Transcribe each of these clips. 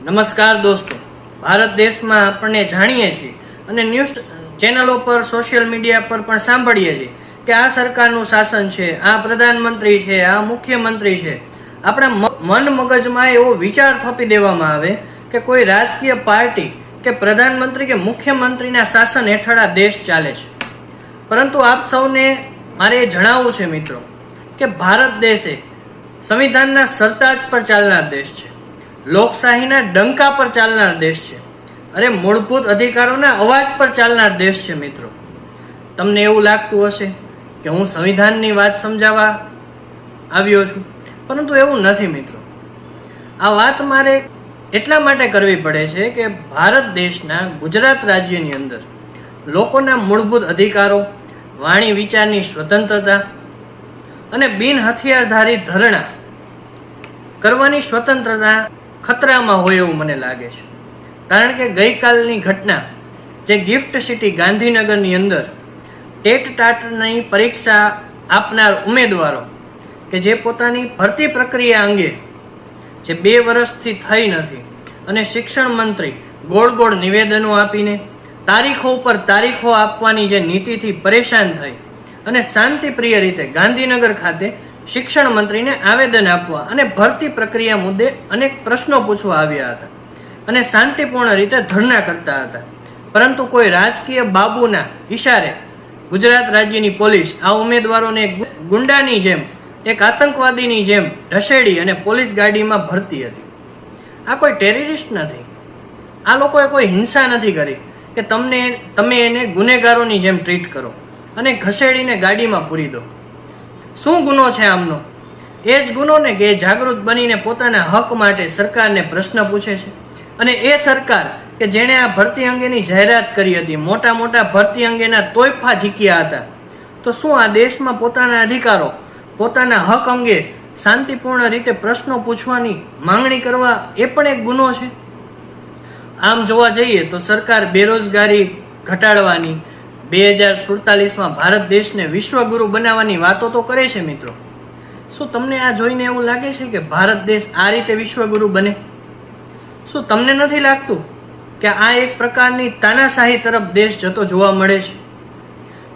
નમસ્કાર દોસ્તો. ભારત દેશમાં આપણને જાણીએ છીએ અને ન્યૂઝ ચેનલો પર સોશિયલ મીડિયા પર પણ સાંભળીએ છીએ કે આ સરકારનું શાસન છે, આ પ્રધાનમંત્રી છે, આ મુખ્યમંત્રી છે. આપણા મન મગજમાં એવો વિચાર થપી દેવામાં આવે કે કોઈ રાજકીય પાર્ટી કે પ્રધાનમંત્રી કે મુખ્યમંત્રીના શાસન હેઠળ આ દેશ ચાલે છે. પરંતુ આપ સૌને મારે એ જણાવવું છે મિત્રો કે ભારત દેશ એ સંવિધાનના સરતાજ પર ચાલનાર દેશ છે. લોકશાહીના ડંકા પર ચાલનાર દેશ છે. અરે મૂળભૂત અધિકારોના અવાજ પર ચાલનાર દેશ છે મિત્રો. તમને એવું લાગતું હશે કે હું સંવિધાનની વાત સમજાવવા આવ્યો છું, પરંતુ એવું નથી મિત્રો. આ વાત મારે એટલા માટે કરવી પડે છે કે ભારત દેશના ગુજરાત રાજ્યની અંદર લોકોના મૂળભૂત અધિકારો, વાણી વિચારની સ્વતંત્રતા અને બિન હથિયારધારી ધરણા કરવાની સ્વતંત્રતા ખતરામાં હોય એવું મને લાગે છે. કારણ કે ગઈકાલની ઘટના, જે ગિફ્ટ સિટી ગાંધીનગરની અંદર ટેટ ટાટની પરીક્ષા આપનાર ઉમેદવારો, કે જે પોતાની ભરતી પ્રક્રિયા અંગે જે બે વર્ષથી થઈ નથી, અને શિક્ષણ મંત્રી ગોળ ગોળ નિવેદનો આપીને તારીખો ઉપર તારીખો આપવાની જે નીતિથી પરેશાન થઈ, અને શાંતિપ્રિય રીતે ગાંધીનગર ખાતે શિક્ષણ મંત્રીને આવેદન આપવા અને ભરતી પ્રક્રિયા મુદ્દે અનેક પ્રશ્નો પૂછવા આવ્યા હતા અને શાંતિપૂર્ણ રીતે ધરણા કરતા હતા. પરંતુ કોઈ રાજકીય બાબુના ઇશારે ગુજરાત રાજ્યની પોલીસ આ ઉમેદવારોને ગુંડાની જેમ, એક આતંકવાદીની જેમ ઢસેડી અને પોલીસ ગાડીમાં ભરતી હતી. આ કોઈ ટેરરિસ્ટ નથી. આ લોકોએ કોઈ હિંસા નથી કરી કે તમને, તમે એને ગુનેગારોની જેમ ટ્રીટ કરો અને ઘસેડીને ગાડીમાં પૂરી દો. શું ગુનો છે આમનો? એ જ ગુનો ને કે જાગૃત બનીને પોતાના હક માટે સરકારને પ્રશ્ન પૂછે છે. અને એ સરકાર કે જેણે આ ભરતી અંગેની જાહેરાત કરી હતી, મોટા મોટા ભરતી અંગેના તોયફા ઝીક્યા હતા. તો શું આ દેશમાં પોતાના અધિકારો, પોતાના હક અંગે શાંતિપૂર્ણ રીતે પ્રશ્નો પૂછવાની માંગણી કરવા એ પણ એક ગુનો છે? આમ જોવા જઈએ તો સરકાર બેરોજગારી ઘટાડવાની બે હજાર સુડતાલીસમાં ભારત દેશને વિશ્વગુરુ બનાવવાની વાતો તો કરે છે મિત્રો. શું તમને આ જોઈને એવું લાગે છે કે ભારત દેશ આ રીતે વિશ્વગુરુ બને? શું તમને નથી લાગતું કે આ એક પ્રકારની તાનાશાહી તરફ દેશ જતો જોવા મળે છે?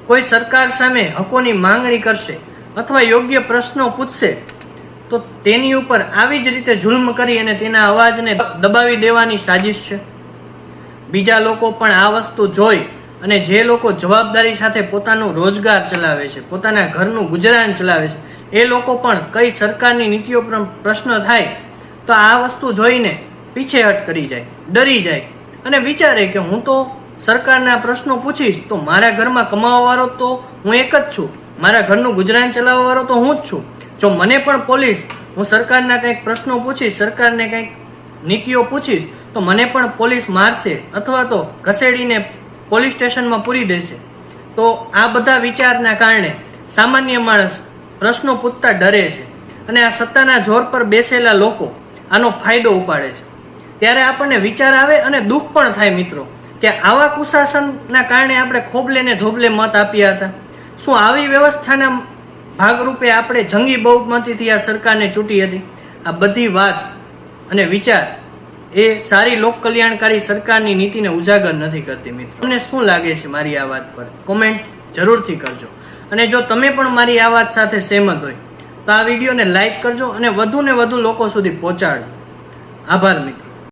કોઈ સરકાર સામે હકોની માંગણી કરશે અથવા યોગ્ય પ્રશ્નો પૂછશે, તો તેની ઉપર આવી જ રીતે જુલ્મ કરી અને તેના અવાજને દબાવી દેવાની સાજિશ છે. બીજા લોકો પણ આ વસ્તુ જોઈ અને જે લોકો જવાબદારી સાથે પોતાનું રોજગાર ચલાવે છે, પોતાના ઘરનું ગુજરાન ચલાવે છે, એ લોકો પણ કઈ સરકારની નીતિઓ પર પ્રશ્ન થાય, તો આ વસ્તુ જોઈને પીછેહટ કરી જાય, ડરી જાય. અને વિચારે કે હું તો સરકારના પ્રશ્નો પૂછીશ, તો મારા ઘરમાં કમાવાવાળો તો હું એક જ છું, મારા ઘરનું ગુજરાન ચલાવવાવાળો તો હું જ છું. જો મને પણ પોલીસ, હું સરકારના કંઈક પ્રશ્નો પૂછીશ, સરકારને કંઈક નીતિઓ પૂછીશ, તો મને પણ પોલીસ મારશે, અથવા તો ઘસેડીને પોલીસ સ્ટેશનમાં પૂરી દેશે. તો આ બધા વિચારના કારણે સામાન્ય માણસ પ્રશ્નો પૂછતા ડરે છે અને આ સત્તાના જોર પર બેસેલા લોકો આનો ફાયદો ઉપાડે છે. ત્યારે આપણને વિચાર આવે અને દુઃખ પણ થાય મિત્રો કે આવા કુશાસનના કારણે આપણે ખોબલે ને ધોબલે મત આપ્યા હતા. શું આવી વ્યવસ્થાના ભાગરૂપે આપણે જંગી બહુમતીથી આ સરકારને ચૂંટી હતી? આ બધી વાત અને વિચાર એ સારી લોક કલ્યાણકારી સરકારની નીતિને ઉજાગર નથી કરતી મિત્રો. તમને શું લાગે છે મારી આ વાત પર? કોમેન્ટ જરૂરથી કરજો. અને જો તમે પણ મારી આ વાત સાથે સહેમત હોય, તો આ વિડીયોને લાઇક કરજો અને વધુ ને વધુ લોકો સુધી પહોંચાડજો. આભાર મિત્રો.